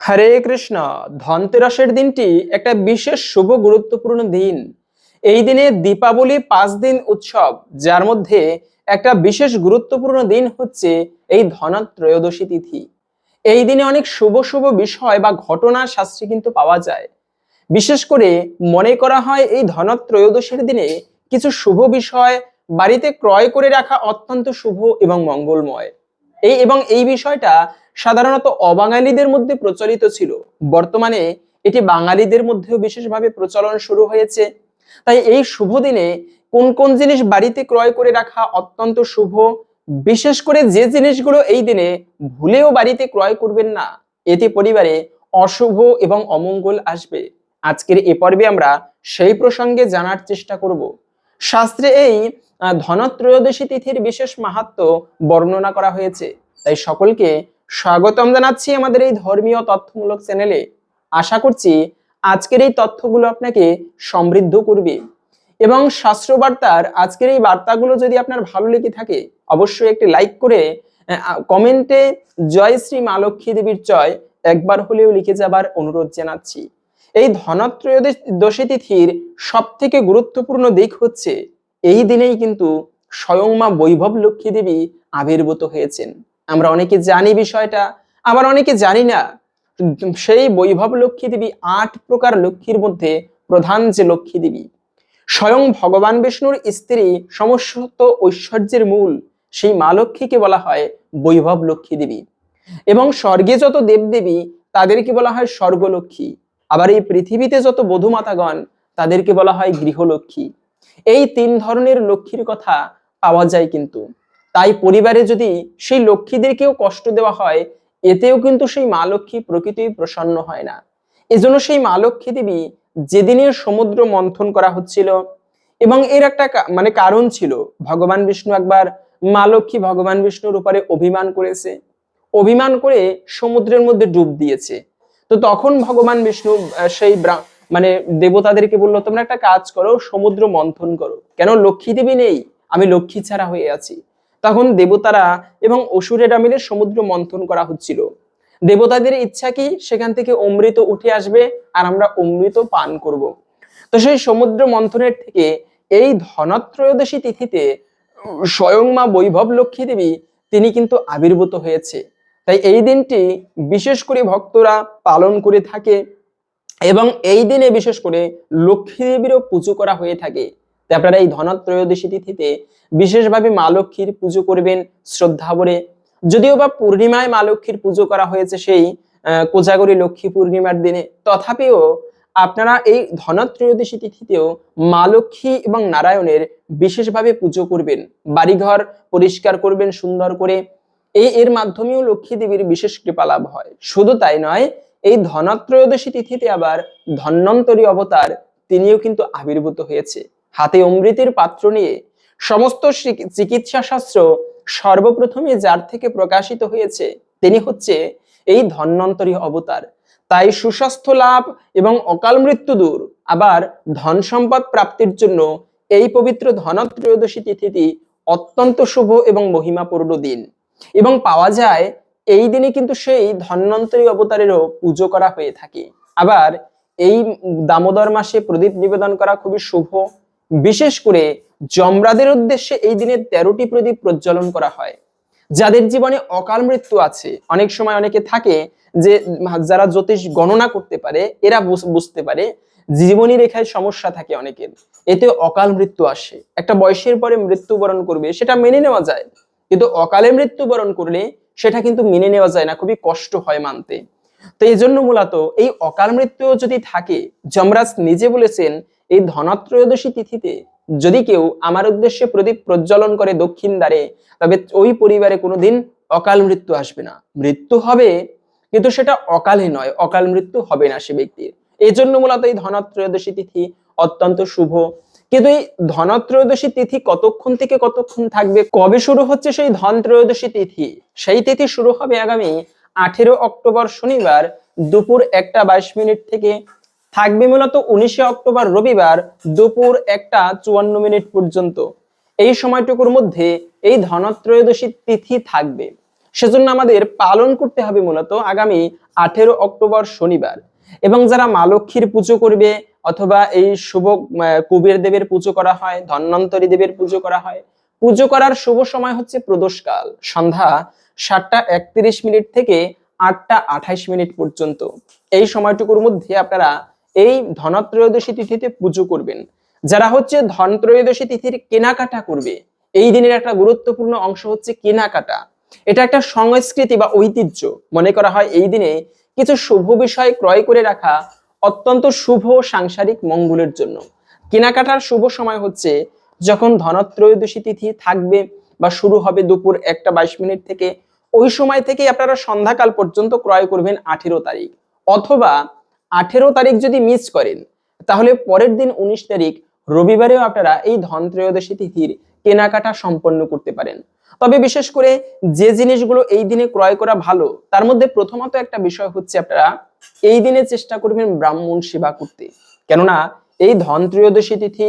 হরে কৃষ্ণ, ধনতেরাসের দিনটি একটা বিশেষ শুভ গুরুত্বপূর্ণ দিন। এই দিনে দীপাবলি পাঁচ দিন উৎসব, যার মধ্যে একটা বিশেষ গুরুত্বপূর্ণ দিন হচ্ছে এই ধনত্রয়োদশী তিথি। এই দিনে অনেক শুভ শুভ বিষয় বা ঘটনা শাস্ত্রে কিন্তু পাওয়া যায়। বিশেষ করে মনে করা হয় এই ধনত্রয়োদশীর দিনে কিছু শুভ বিষয় বাড়িতে ক্রয় করে রাখা অত্যন্ত শুভ এবং মঙ্গলময়। এই এবং এই বিষয়টা সাধারণত অবাঙালিদের মধ্যে প্রচলিত ছিল। বর্তমানে এটি বাঙালিদের মধ্যেও বিশেষভাবে প্রচলন শুরু হয়েছে। তাই এই শুভ দিনে কোন কোন জিনিস বাড়িতে ক্রয় করে রাখা অত্যন্ত শুভ, বিশেষ করে যে জিনিসগুলো এই দিনে ভুলেও বাড়িতে ক্রয় করবেন না, এতে পরিবারে অশুভ এবং অমঙ্গল আসবে। আজকের এ পর্বে আমরা সেই প্রসঙ্গে জানার চেষ্টা করব। শাস্ত্রে এই ধনত্রয়োদশী তিথির বিশেষ মাহাত্ম বর্ণনা করা হয়েছে। তাই সকলকে স্বাগতম জানাচ্ছি আমাদের এই ধর্মীয় তথ্যমূলক চ্যানেলে। আশা করছি আজকের এই তথ্যগুলো আপনাকে সমৃদ্ধ করবে। এবং শাস্ত্রবার্তার আজকের এই বার্তাগুলো যদি আপনার ভালো লেগে থাকে, অবশ্যই একটি লাইক করে কমেন্টে জয় শ্রী মা লক্ষ্মী দেবীর জয় একবার হলেও লিখে যাবার অনুরোধ জানাচ্ছি। এই ধনত্রয়োদশী তিথির সব থেকে গুরুত্বপূর্ণ দিক হচ্ছে, এই দিনেই কিন্তু স্বয়ং মা বৈভব লক্ষ্মী দেবী আবির্ভূত হয়েছেন। আমরা অনেকে জানি বিষয়টা, আবার অনেকে জানি না। সেই বৈভব লক্ষ্মী দেবী আট প্রকার লক্ষ্মীর মধ্যে প্রধান যে লক্ষ্মী দেবী। স্বয়ং ভগবান বিষ্ণুর স্ত্রী সমস্ত ঐশ্বর্যের মূল, সেই মা লক্ষ্মীকে বলা হয় বৈভব লক্ষ্মী দেবী। এবং স্বর্গে যত দেবদেবী, তাদেরকে বলা হয় স্বর্গলক্ষ্মী। আবার এই পৃথিবীতে যত বধূমাতাগণ, তাদেরকে বলা হয় গৃহলক্ষ্মী। এই তিন ধরনের লক্ষ্মীর কথা পাওয়া যায় কিন্তু। তাই পরিবারে যদি সেই লক্ষ্মীদেরকেও কষ্ট দেওয়া হয়, এতেও কিন্তু সেই মা লক্ষ্মী প্রকৃতই প্রসন্ন হয় না। এজন্য সেই মা লক্ষ্মী দেবী যেদিনে সমুদ্র মন্থন করা হচ্ছিল এবং এর একটা মানে কারণ ছিল, ভগবান বিষ্ণু একবার মা লক্ষ্মী ভগবান বিষ্ণুর উপরে অভিমান করেছে। অভিমান করে সমুদ্রের মধ্যে ডুব দিয়েছে। তো তখন ভগবান বিষ্ণু সেই মানে দেবতাদেরকে বলল, তোমরা একটা কাজ করো, সমুদ্র মন্থন করো। কেন লক্ষ্মী দেবী নেই? আমি লক্ষ্মী ছাড়া হয়ে আছি। তখন দেবতারা এবং অসুরেরা মিলে সমুদ্র মন্থন করা হচ্ছিল। দেবতাদের ইচ্ছা কি? সেখান থেকে অমৃত উঠে আসবে আর আমরা অমৃত পান করব। তো সেই সমুদ্র মন্থনের থেকে এই ধনত্রয়োদশী তিথিতে স্বয়ং মা বৈভব লক্ষ্মী দেবী তিনি কিন্তু আবির্ভূত হয়েছে। তাই এই দিনটি বিশেষ করে ভক্তরা পালন করে থাকে এবং এই দিনে বিশেষ করে লক্ষ্মী দেবীরও পুজো করা হয়ে থাকে। তাই আপনারা এই ধনত্রয়োদশী তিথিতে বিশেষভাবে মা লক্ষ্মীর পুজো করবেন শ্রদ্ধা ভরে। যদিও বা পূর্ণিমায় মা লক্ষ্মীর পুজো করা হয়েছে সেই কোজাগরী লক্ষ্মী পূর্ণিমার দিনে, তথাপিও আপনারা এই ধনত্রয়োদশী তিথিতেও মা লক্ষ্মী এবং নারায়ণের বিশেষভাবে পুজো করবেন। বাড়িঘর পরিষ্কার করবেন, সুন্দর করে। এই এর মাধ্যমেও লক্ষ্মী দেবীর বিশেষ কৃপা লাভ হয়। শুধু তাই নয়, এই ধনত্রয়োদশী তিথিতে আবার ধন্বন্তরী অবতার তিনিও কিন্তু আবির্ভূত হয়েছে। হাতে অমৃতের পাত্র নিয়ে সমস্ত চিকি- চিকিৎসা শাস্ত্র সর্বপ্রথমে যার থেকে প্রকাশিত হয়েছে, তিনি হচ্ছে এই ধন্যন্তরী অবতার। তাই সুস্বাস্থ্য লাভ এবং অকাল মৃত্যু দূর। আবার ধন সম্পদ প্রাপ্তির জন্য এই পবিত্র ধনত্রয়োদশী তিথিটি অত্যন্ত শুভ এবং মহিমাপূর্ণ দিন। এবং পাওয়া যায়, এই দিনে কিন্তু সেই ধন্বন্তরী অবতারেরও পুজো করা হয়ে থাকে। আবার এই দামোদর মাসে প্রদীপ নিবেদন করা খুবই শুভ। বিশেষ করে যমরাদের উদ্দেশ্যে এই দিনে তেরোটি প্রদীপ প্রজ্বলন করা হয়, যাদের জীবনে অকাল মৃত্যু আছে। অনেক সময় অনেকে থাকে যে, যারা জ্যোতিষ গণনা করতে পারে, এরা বুঝতে পারে জীবনী রেখায় সমস্যা থাকে অনেকের। এতে অকাল মৃত্যু আসে। একটা বয়সের পরে মৃত্যুবরণ করবে, সেটা মেনে নেওয়া যায়। কিন্তু অকালে মৃত্যুবরণ করলে সেটা কিন্তু মেনে নেওয়া যায় না, খুবই কষ্ট হয় মানতে। তো এই জন্য মূলত এই অকাল মৃত্যু যদি থাকে, যমরাজ নিজে বলেছেন এই ধনত্রয়োদশী তিথিতে যদি কেউ আমার উদ্দেশ্যে প্রদীপ প্রজ্বলন করে দক্ষিণ দ্বারে, তবে ওই পরিবারে কোনোদিন অকাল মৃত্যু আসবে না। মৃত্যু হবে, কিন্তু সেটা অকালে নয়, অকাল মৃত্যু হবে না সে ব্যক্তির। এই জন্য মূলত এই ধনত্রয়োদশী তিথি অত্যন্ত শুভ। কিন্তু এই ধনত্রয়োদশী তিথি কতক্ষণ থেকে কতক্ষণ থাকবে, কবে শুরু হচ্ছে সেই ধন ত্রয়োদশী তিথি? সেই তিথি শুরু হবে আগামী আঠেরো অক্টোবর শনিবার দুপুর একটা বাইশ মিনিট থেকে থাকবে মূলত উনিশে অক্টোবর রবিবার দুপুর একটা চুয়ান্ন মিনিট পর্যন্ত। এই সময়টুকুর মধ্যে এই ধনত্রয়োদশী তিথি থাকবে। সেজন্য আমাদের পালন করতে হবে মূলত আগামী আঠেরো অক্টোবর শনিবার। এবং যারা মা লক্ষ্মীর পুজো করবে অথবা এই শুভ কুবের দেবের পুজো করা হয়, ধন্বন্তরী দেবের পুজো করা হয়, পুজো করার শুভ সময় হচ্ছে প্রদোষকাল সন্ধ্যা সাতটা একত্রিশ মিনিট থেকে আটটা আঠাইশ মিনিট পর্যন্ত। এই সময়টুকুর মধ্যে আপনারা এই ধনত্রয়োদশী তিথিতে পুজো করবেন। যারা হচ্ছে ধন ত্রয়োদশী তিথির কেনাকাটা করবে, এই দিনের একটা গুরুত্বপূর্ণ অংশ হচ্ছে কেনাকাটা। এটা একটা সংস্কৃতি বা ঐতিহ্য। মনে করা হয় এই দিনে কিছু শুভ বিষয় ক্রয় করে রাখা অত্যন্ত শুভ সাংসারিক মঙ্গলের জন্য। কেনাকাটার শুভ সময় হচ্ছে যখন ধনত্রয়োদশী তিথি থাকবে বা শুরু হবে দুপুর একটা বাইশ মিনিট থেকে। ওই সময় থেকেই আপনারা সন্ধ্যাকাল পর্যন্ত ক্রয় করবেন আঠেরো তারিখ। অথবা আঠেরো তারিখ যদি মিস করেন, তাহলে পরের দিন উনিশ তারিখ রবিবারেও আপনারা এই ধনত্রয়োদশী তিথির কেনাকাটা সম্পন্ন করতে পারেন। তবে বিশেষ করে যে জিনিসগুলো এই দিনে ক্রয় করা ভালো, তার মধ্যে প্রথমত একটা বিষয় হচ্ছে আপনারা এই দিনে চেষ্টা করবেন ব্রাহ্মণ সেবা করতে। কেননা এই ধন ত্রয়োদশী তিথি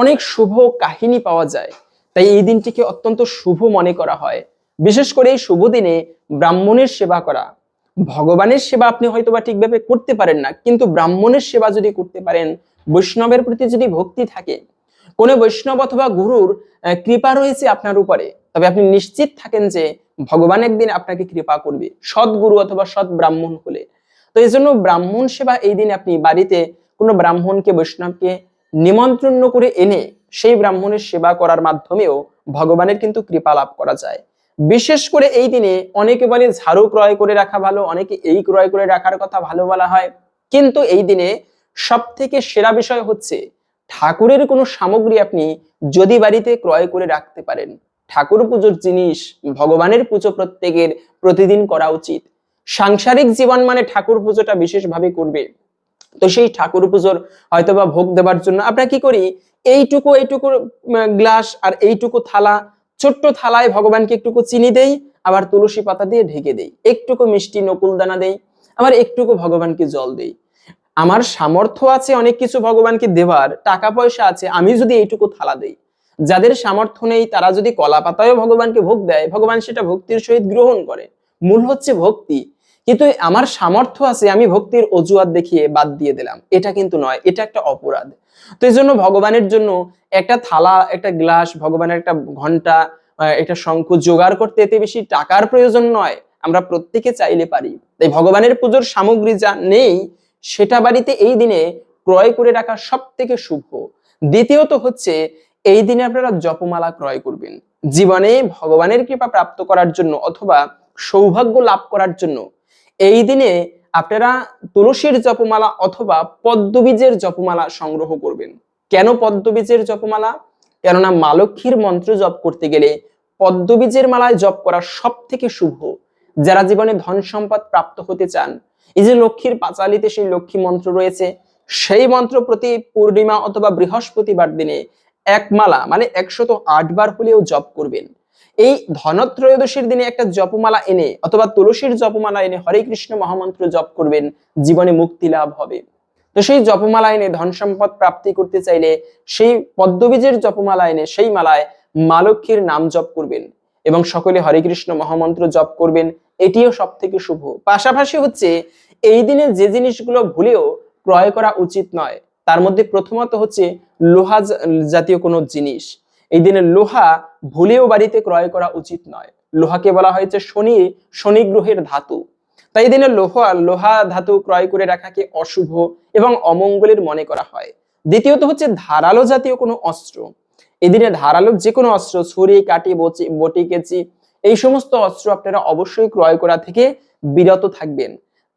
অনেক শুভ কাহিনী পাওয়া যায়, তাই এই দিনটিকে অত্যন্ত শুভ মনে করা হয়। বিশেষ করে এই শুভ দিনে ব্রাহ্মণের সেবা করা ভগবানের সেবা আপনি হয়তোবা ঠিকভাবে করতে পারেন না, কিন্তু ব্রাহ্মণের সেবা যদি করতে পারেন, বৈষ্ণবের প্রতি যদি ভক্তি থাকে, কোনো বৈষ্ণব অথবা গুরুর কৃপা রয়েছে আপনার উপরে, তবে আপনি নিশ্চিত থাকেন যে ভগবান একদিন আপনাকে কৃপা করবে সৎ গুরু অথবা সৎ ব্রাহ্মণ হলে। তো এই জন্য ব্রাহ্মণ সেবা এই দিন আপনি বাড়িতে কোনো ব্রাহ্মণকে, বৈষ্ণবকে নিমন্ত্রণ করে এনে সেই ব্রাহ্মণের সেবা করার মাধ্যমেও ভগবানের কিন্তু কৃপা লাভ করা যায়। বিশেষ করে এই দিনে অনেকে বলে ঝাড়ু ক্রয় করে রাখা ভালো, অনেকে এই ক্রয় করে রাখার কথা ভালো বলা হয়। কিন্তু এই দিনে সব থেকে সেরা বিষয় হচ্ছে ঠাকুরের কোনো সামগ্রী আপনি যদি বাড়িতে ক্রয় করে রাখতে পারেন। ঠাকুর পুজোর জিনিস, ভগবানের পুজো প্রত্যেকের প্রতিদিন করা উচিত। সাংসারিক জীবন মানে ঠাকুর পুজোটা বিশেষভাবে করবে। তো সেই ঠাকুর পুজোর হয়তোবা ভোগ দেবার জন্য আমরা কি করি? এইটুকু এইটুকু গ্লাস আর এইটুকু থালা ছোট্ট থালায় ভগবানকে একটুকু চিনি দেই, আবার তুলসী পাতা দিয়ে ঢেকে দেই। একটুকু মিষ্টি নকুল দানা দেই, আবার একটুকু ভগবানকে জল দেই। আমার সামর্থ্য আছে অনেক কিছু ভগবানকে দেওয়ার, টাকা পয়সা আছে, আমি যদি এইটুকু থালা দেই। যাদের সামর্থ্য নেই, তারা যদি কলা পাতায়ও ভগবানকে ভোগ দেয়, ভগবান সেটা ভক্তির সহিত গ্রহণ করে। মূল হচ্ছে ভক্তি। কিন্তু আমার সামর্থ্য আছে, আমি ভক্তির অজুহাত দেখিয়ে বাদ দিয়ে দিলাম। এটা কিন্তু নয়, এটা একটা অপরাধ। তো এই জন্য ভগবানের জন্য একটা থালা, একটা গ্লাস, ভগবানের একটা ঘণ্টা একটা শঙ্খ জোগাড় করতে এতে বেশি টাকার প্রয়োজন নয়। আমরা প্রত্যেকে চাইলে পারি। তাই ভগবানের পুজোর সামগ্রী যা নেই, সেটা বাড়িতে এই দিনে ক্রয় করে রাখা সব থেকে শুভ। দ্বিতীয়ত হচ্ছে, এই দিনে আপনারা জপমালা ক্রয় করবেন। জীবনে ভগবানের কৃপা প্রাপ্ত করার জন্য অথবা সৌভাগ্য লাভ করার জন্য এই দিনে আপনারা তুলসীর জপমালা অথবা পদ্মবীজের জপমালা সংগ্রহ করবেন। কেন পদ্মবীজের জপমালা? কেননা মা লক্ষ্মীর মন্ত্র জপ করতে গেলে পদ্মবীজের মালায় জপ করা সব থেকে শুভ। যারা জীবনে ধন সম্পদ প্রাপ্ত হতে চান, এই যে লক্ষ্মীর পাঁচালিতে সেই লক্ষ্মী মন্ত্র রয়েছে, সেই মন্ত্র প্রতি পূর্ণিমা অথবা বৃহস্পতিবার দিনে এক মালা মানে একশত আট বার হলেও জপ করবেন। এই ধনত্রয়োদশীর দিনে একটা জপমালা এনে অথবা তুলসীর জপমালা এনে হরে কৃষ্ণ মহামন্ত্র জপ করবেন, জীবনে মুক্তি লাভ হবে। তো সেই জপমালা এনে ধন সম্পদ প্রাপ্তি করতে চাইলে সেই পদ্মবীজের জপমালা এনে সেই মালায় মা লক্ষ্মীর নাম জপ করবেন এবং সকলে হরে কৃষ্ণ মহামন্ত্র জপ করবেন, এটিও সব থেকে শুভ। পাশাপাশি হচ্ছে এই দিনে যে জিনিসগুলো ভুলেও ক্রয় করা উচিত নয়, তার মধ্যে প্রথমত হচ্ছে লোহা জাতীয় কোনো জিনিস। এই দিনে লোহা ভুলেও বাড়িতে ক্রয় করা উচিত নয়। লোহাকে বলা হয়েছে শনি শনি গ্রহের ধাতু। তাই দিনে লোহা লোহা ধাতু ক্রয় করে রাখাকে অশুভ এবং অমঙ্গলের মনে করা হয়। দ্বিতীয়ত হচ্ছে ধারালো জাতীয় কোনো অস্ত্র। এদিনে ধারালো যে কোনো অস্ত্র, ছুরি কাটি বচি, বটি, কেচি, এই সমস্ত অস্ত্র আপনারা অবশ্যই ক্রয় করা থেকে বিরত থাকবেন।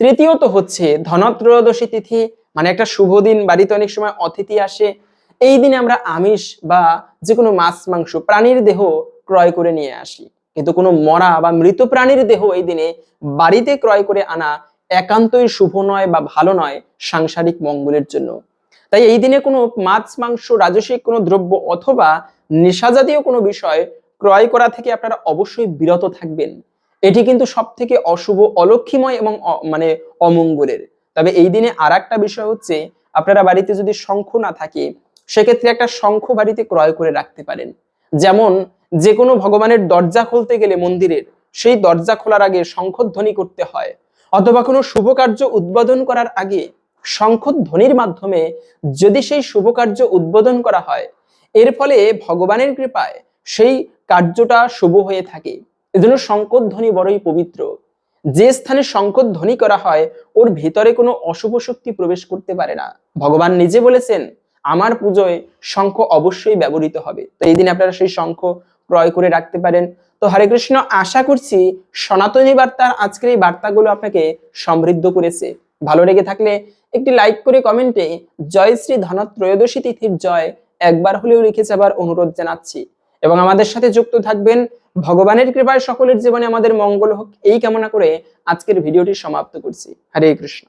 তৃতীয়ত হচ্ছে ধনত্রয়োদশী তিথি মানে একটা শুভ দিন। বাড়িতে অনেক সময় অতিথি আসে এই দিনে আমরা আমিষ বা যে কোনো মাছ, মাংস প্রাণীর দেহ ক্রয় করে নিয়ে আসি। কিন্তু কোনো মরা বা মৃত প্রাণীর দেহ এই দিনে বাড়িতে ক্রয় করে আনা একান্তই শুভ নয় বা ভালো নয় সাংসারিক মঙ্গলের জন্য। তাই এই দিনে কোনো মাছ, মাংস, রাজসিক কোনো দ্রব্য অথবা নেশাজাতীয় কোনো বিষয় ক্রয় করা থেকে আপনারা অবশ্যই বিরত থাকবেন। এটি কিন্তু সব থেকে অশুভ, অলক্ষীময় এবং মানে অমঙ্গলের। তবে এই দিনে আর বিষয় হচ্ছে, আপনারা বাড়িতে যদি শঙ্খ না থাকে সেক্ষেত্রে একটা শঙ্খ বাড়িতে ক্রয় করে রাখতে পারেন। যেমন যে কোনো ভগবানের দরজা খুলতে গেলে মন্দিরের সেই দরজা খোলার আগে শঙ্খধ্বনি করতে হয়, অথবা কোনো শুভ কার্য উদ্বোধন করার আগে শঙ্খধ্বনির মাধ্যমে যদি সেই শুভ কার্য উদ্বোধন করা হয়, এর ফলে ভগবানের কৃপায় সেই কার্যটা শুভ হয়ে থাকে। এজন্য শঙ্করধ্বনি বড়ই পবিত্র। যে স্থানে শঙ্করধ্বনি করা হয়, ওর ভিতরে কোনো অশুভ শক্তি প্রবেশ করতে পারে না। ভগবান নিজে বলেছেন আমার পুজোয় শঙ্খ অবশ্যই ব্যবহৃত হবে। তো এই দিন আপনারা সেই শঙ্খ ক্রয় করে রাখতে পারেন। তো হরে কৃষ্ণ, আশা করছি সনাতনী বার্তার আজকের এই বার্তাগুলো আপনাকে সমৃদ্ধ করেছে। ভালো লেগে থাকলে একটি লাইক করে কমেন্টে জয় শ্রী ধনত্রয়োদশী তিথির জয় একবার হলেও লিখে যাবার অনুরোধ জানাচ্ছি। এবং আমাদের সাথে যুক্ত থাকবেন ভগবানের কৃপায় সকলের জীবনে আমাদের মঙ্গল হোক। এই কামনা করে আজকের ভিডিওটি সমাপ্ত করছি। হরে কৃষ্ণ।